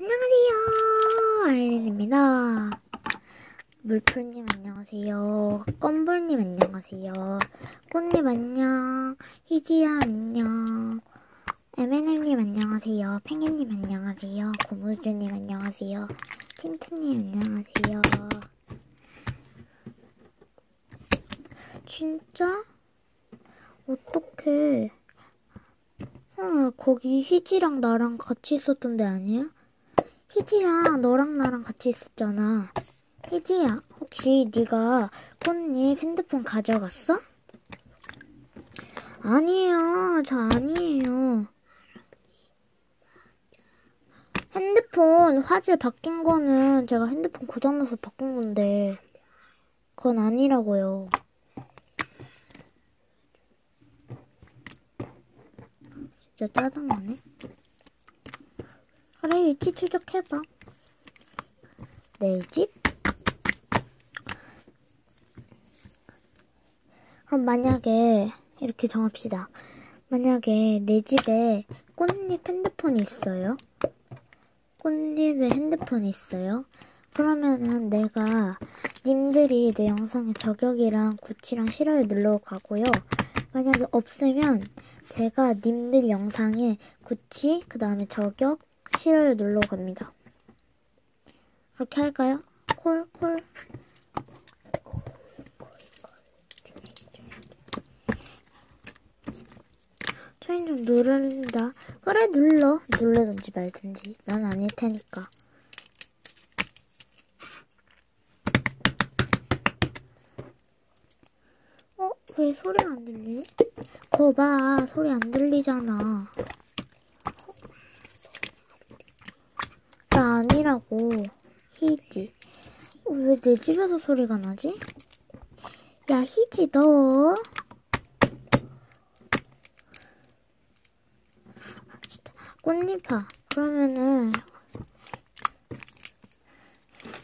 안녕하세요. 아이린입니다. 물풀님 안녕하세요. 껌볼님 안녕하세요. 꽃님 안녕. 희지야 안녕. MNL님 안녕하세요. 팽이님 안녕하세요. 고무줄님 안녕하세요. 틴트님 안녕하세요. 진짜? 어떡해. 헐, 거기 희지랑 나랑 같이 있었던 데 아니야? 희지랑 너랑 나랑 같이 있었잖아. 희지야, 혹시 네가 꽃잎 핸드폰 가져갔어? 아니에요, 저 아니에요. 핸드폰 화질 바뀐 거는 제가 핸드폰 고장나서 바꾼 건데 그건 아니라고요. 진짜 짜증나네. 그래, 위치 추적해봐. 내 집? 그럼 만약에 이렇게 정합시다. 만약에 내 집에 꽃잎 핸드폰이 있어요. 꽃잎에 핸드폰이 있어요. 그러면은 내가 님들이 내 영상에 저격이랑 구치랑 싫어요 눌러 가고요. 만약에 없으면 제가 님들 영상에 구치 그 다음에 저격 싫어요 눌러 갑니다. 그렇게 할까요? 콜 콜. 초인 좀 누른다. 그래 눌러. 눌러든지 말든지. 난 아닐 테니까. 어? 왜 소리가 안 들리지? 거봐. 소리 안 들리잖아. 나 아니라고. 희지. 어, 왜내 집에서 소리가 나지? 야, 희지, 너. 꽃잎아. 그러면은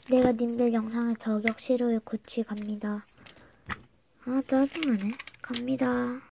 내가 님들 영상에 저격 싫어요 구치 갑니다. 아 짜증나네. 갑니다.